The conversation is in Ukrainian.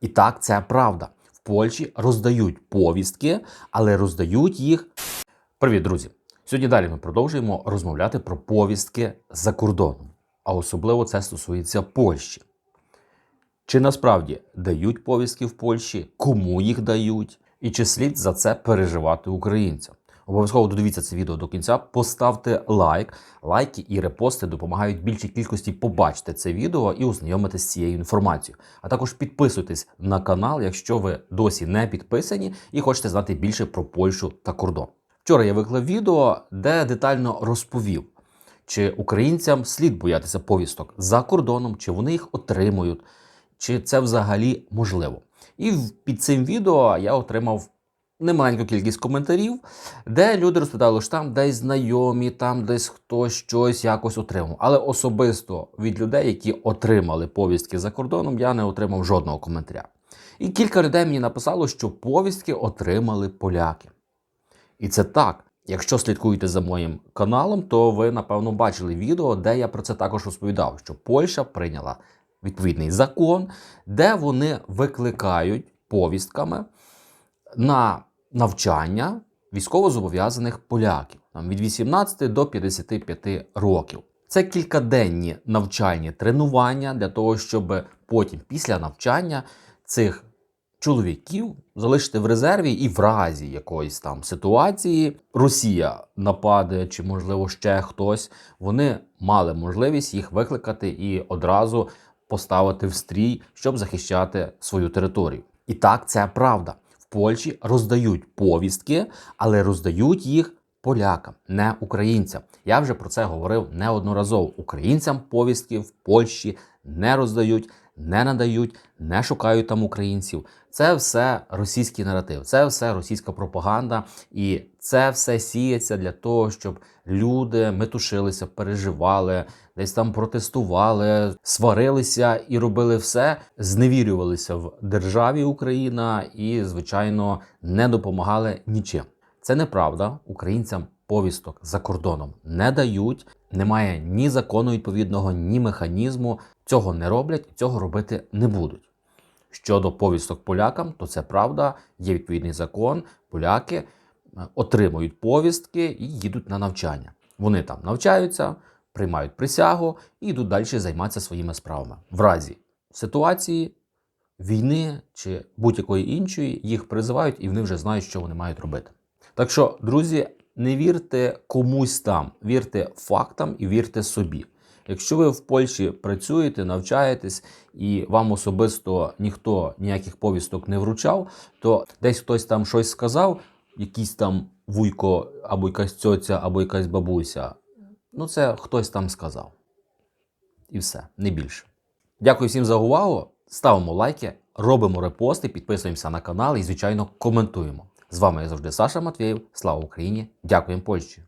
І так, це правда. В Польщі роздають повістки, але роздають їх. Привіт, друзі! Сьогодні далі ми продовжуємо розмовляти про повістки за кордоном. А особливо це стосується Польщі. Чи насправді дають повістки в Польщі, кому їх дають, і чи слід за це переживати українцям? Обов'язково додивіться це відео до кінця, поставте лайк. Лайки і репости допомагають більшій кількості побачити це відео і ознайомитися з цією інформацією. А також підписуйтесь на канал, якщо ви досі не підписані і хочете знати більше про Польщу та кордон. Вчора я виклав відео, де детально розповів, чи українцям слід боятися повісток за кордоном, чи вони їх отримують, чи це взагалі можливо. І під цим відео я отримав немаленьку кількість коментарів, де люди розповідали, що там десь знайомі, там десь хтось щось якось отримав. Але особисто від людей, які отримали повістки за кордоном, я не отримав жодного коментаря. І кілька людей мені написало, що повістки отримали поляки. І це так. Якщо слідкуєте за моїм каналом, то ви напевно бачили відео, де я про це також розповідав, що Польща прийняла відповідний закон, де вони викликають повістками на навчання військовозобов'язаних поляків там, від 18 до 55 років. Це кількаденні навчальні тренування для того, щоб потім, після навчання, цих чоловіків залишити в резерві і в разі якоїсь там ситуації Росія нападе, чи можливо ще хтось, вони мали можливість їх викликати і одразу поставити в стрій, щоб захищати свою територію. І так, це правда. Польщі роздають повістки, але роздають їх полякам, не українцям. Я вже про це говорив неодноразово. Українцям повістки в Польщі не роздають, не надають, не шукають там українців. Це все російський наратив, це все російська пропаганда, і це все сіється для того, щоб люди метушилися, переживали, десь там протестували, сварилися і робили все, зневірювалися в державі Україна і, звичайно, не допомагали нічим. Це неправда. Українцям повісток за кордоном не дають. Немає ні закону відповідного, ні механізму. Цього не роблять, цього робити не будуть. Щодо повісток полякам, то це правда. Є відповідний закон. Поляки е, отримують повістки і їдуть на навчання. Вони там навчаються, приймають присягу і йдуть далі займатися своїми справами. В разі ситуації війни чи будь-якої іншої їх призивають, і вони вже знають, що вони мають робити. Так що, друзі, не вірте комусь там, вірте фактам і вірте собі. Якщо ви в Польщі працюєте, навчаєтесь і вам особисто ніхто ніяких повісток не вручав, то десь хтось там щось сказав, якийсь там вуйко, або якась цьоця, або якась бабуся. Ну, це хтось там сказав. І все, не більше. Дякую всім за увагу. Ставимо лайки, робимо репости, підписуємося на канал і, звичайно, коментуємо. З вами я завжди Саша Матвєєв. Слава Україні! Дякуємо Польщі!